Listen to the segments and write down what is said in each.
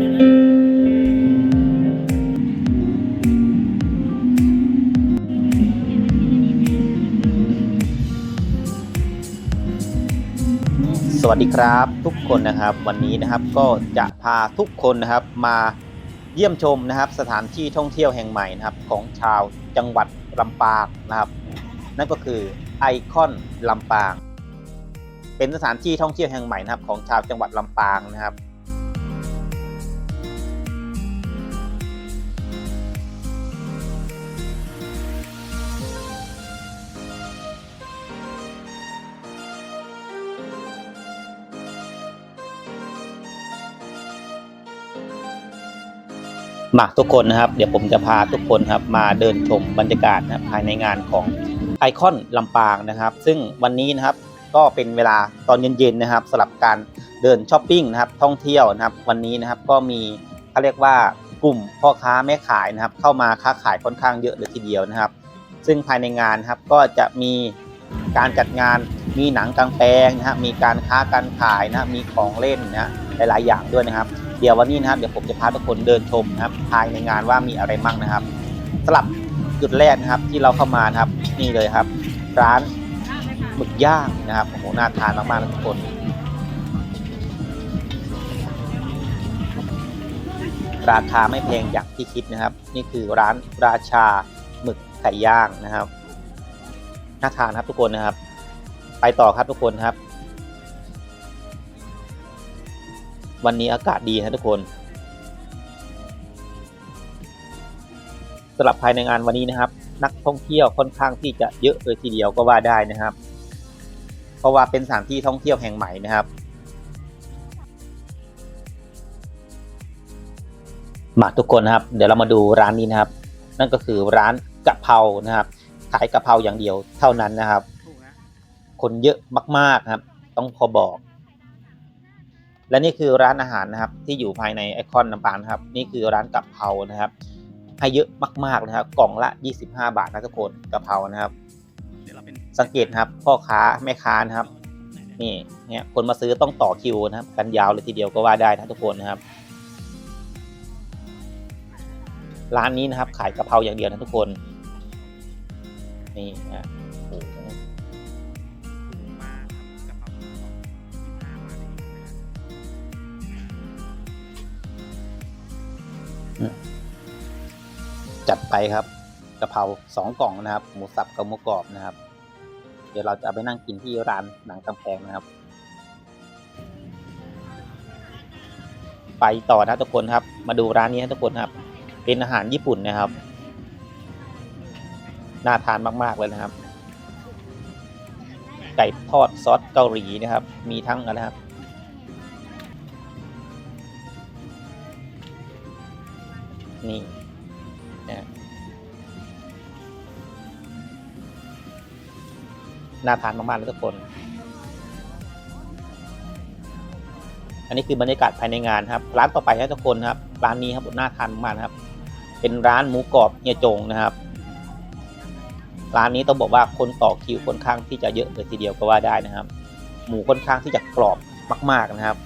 สวัสดีครับทุกคนนะครับวันนี้นะครับก็จะพาทุกคนนะครับมาเยี่ยมชมนะครับสถานที่ท่องเที่ยวแห่งใหม่นะครับของชาวจังหวัดลำปางนะครับ นั่นก็คือไอคอนลำปาง เป็นสถานที่ท่องเที่ยวแห่งใหม่นะครับของชาวจังหวัดลำปางนะครับ มาทุกคนนะครับ เดี๋ยวผมจะพาทุกคนครับมาเดินชมบรรยากาศนะภายในงานของไอคอนลำปางนะครับ ซึ่งวันนี้นะครับก็เป็นเวลาตอนเย็นๆนะครับสำหรับการเดินช้อปปิ้งนะครับท่องเที่ยวนะครับ วันนี้นะครับก็มีเขาเรียกว่ากลุ่มพ่อค้าแม่ขายนะครับ เข้ามาค้าขายค่อนข้างเยอะเลยทีเดียวนะครับ ซึ่งภายในงานครับก็จะมีการจัดงานมีหนังกลางแปลงนะครับมีการค้าการขายนะมีของเล่นนะหลายๆอย่างด้วยนะครับ เดี๋ยววันนี้นะครับเดี๋ยวผมจะพาทุกคนเดินชมนะครับภายในงานว่ามีอะไรบ้างนะครับสลับจุดแรกนะครับที่เราเข้ามานะครับนี่เลยครับ ร้านหมึกย่างนะครับโอ้โหน่าทานมากๆนะทุกคนราคาไม่แพงอย่างที่คิดนะครับ นี่คือร้านราชาหมึกไก่ย่างนะครับน่าทานครับทุกคนนะครับ ไปต่อครับทุกคนครับ วันนี้อากาศดีนะทุกคนสำหรับภายในงานวันนี้นะครับ นักท่องเที่ยวค่อนข้างที่จะเยอะเลยทีเดียวก็ว่าได้นะครับ เพราะว่าเป็นสถานที่ท่องเที่ยวแห่งใหม่นะครับ มาทุกคนนะครับ เดี๋ยวเรามาดูร้านนี้นะครับ นั่นก็คือร้านกะเพรานะครับ ขายกะเพราอย่างเดียวเท่านั้นนะครับ คนเยอะมากๆนะครับ ต้องพอบอก และนี่คือร้านอาหารนะครับที่อยู่ภายในไอคอนลำปางนะครับนี่คือร้านกะเพรานะครับให้เยอะมากๆนะครับ กล่องละ 25 บาทนะทุกคนกะเพรานะครับ สังเกตนะครับพ่อค้าแม่ค้านะครับ นี่เนี่ยคนมาซื้อต้องต่อคิวนะครับ กันยาวเลยทีเดียวก็ว่าได้นะทุกคนนะครับ ร้านนี้นะครับขายกะเพราอย่างเดียวนะทุกคน นี่นะ จัดไปครับกะเพราสองกล่องนะครับ หมูสับกับหมูกรอบนะครับ เดี๋ยวเราจะเอาไปนั่งกินที่ร้านหนังกำแพงนะครับ ไปต่อนะทุกคนครับ มาดูร้านนี้นะทุกคนครับ เป็นอาหารญี่ปุ่นนะครับ น่าทานมาก ๆ เลยนะครับ ไก่ทอดซอสเกาหลีนะครับ มีทั้งอะครับ นี่นะน่าทานมากๆเลยทุกคน อันนี้คือบรรยากาศภายในงานครับ ร้านต่อไปนะทุกคนครับ ร้านนี้ครับน่าทานมากๆครับ เป็นร้านหมูกรอบเฮียจงนะครับ ร้านนี้ต้องบอกว่าคนต่อคิวค่อนข้างที่จะเยอะเลยทีเดียวก็ว่าได้นะครับ หมูค่อนข้างที่จะกรอบมาก ๆนะครับ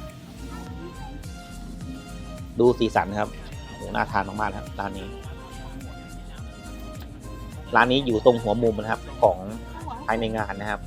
ดูสีสันครับ น่าทานมากๆครับร้านนี้ ร้านนี้อยู่ตรงหัวมุมนะครับของภายในงานนะครับ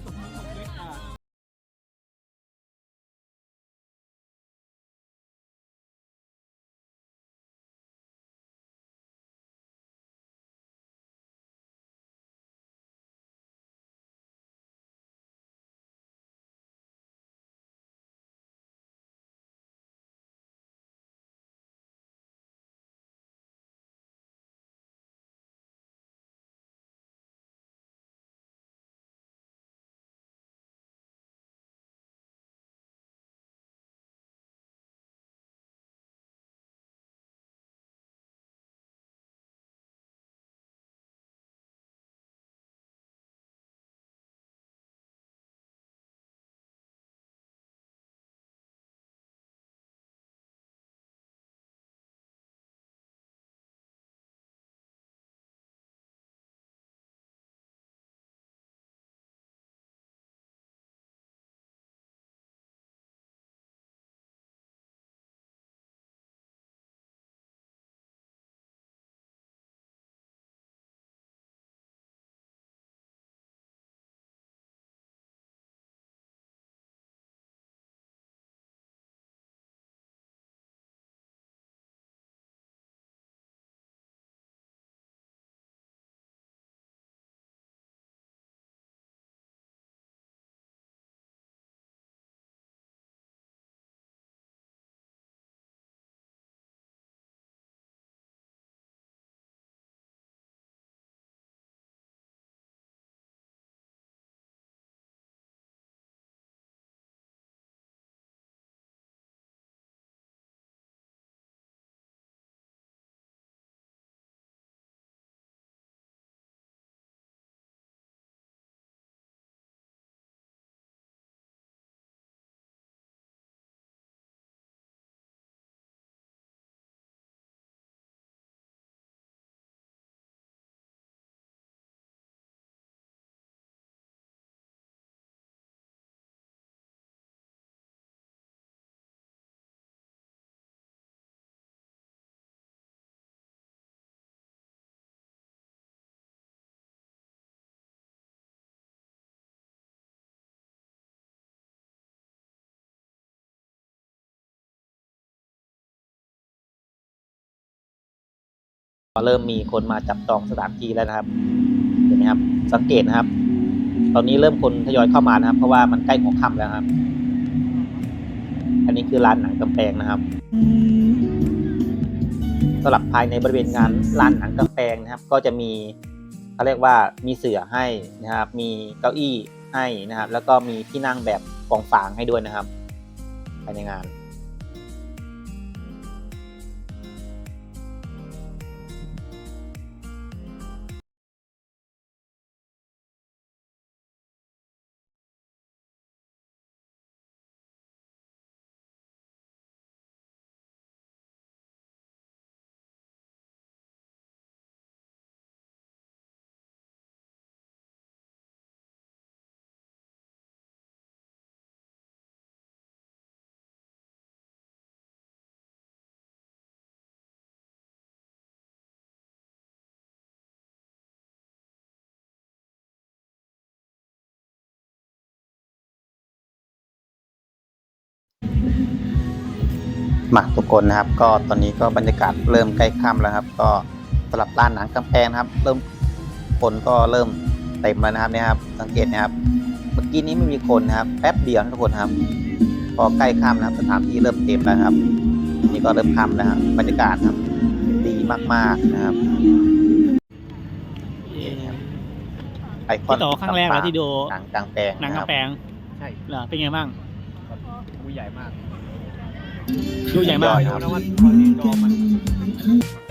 เริ่มมีคนมาจับจองสถานที่แล้วนะครับเห็นไหมครับ สังเกตนะครับ ตอนนี้เริ่มคนทยอยเข้ามานะครับ เพราะว่ามันใกล้หัวค่ำแล้วครับ อันนี้คือลานหนังกำแพงนะครับสำหรับภายในบริเวณงานลานหนังกำแพงนะครับ ก็จะมีเขาเรียกว่ามีเสื่อให้นะครับ มีเก้าอี้ให้นะครับ แล้วก็มีที่นั่งแบบกองฟางให้ด้วยนะครับ ภายในงาน มาทุกคนนะครับ ก็ตอนนี้ก็บรรยากาศเริ่มใกล้ค่ำแล้วครับ ก็สำหรับร้านหนังกำแพงนะครับ เริ่มคนก็เริ่มเต็มแล้วนะครับเนี่ยครับ สังเกตนะครับ เมื่อกี้นี้ไม่มีคนนะครับ แป๊บเดียวนะทุกคนครับ พอใกล้ค่ำนะครับสถานที่เริ่มเต็มแล้วครับ นี่ก็เริ่มค่ำแล้วครับบรรยากาศครับ ดีมากๆนะครับนี่ครับไอคอนพี่โตครั้งแรกแล้วที่ดูหนังกลางแปลงหนังะครับกำแพงใช่เหรอเป็นไงบ้าง ผู้ใหญ่มากดูใหญ่มากสุดย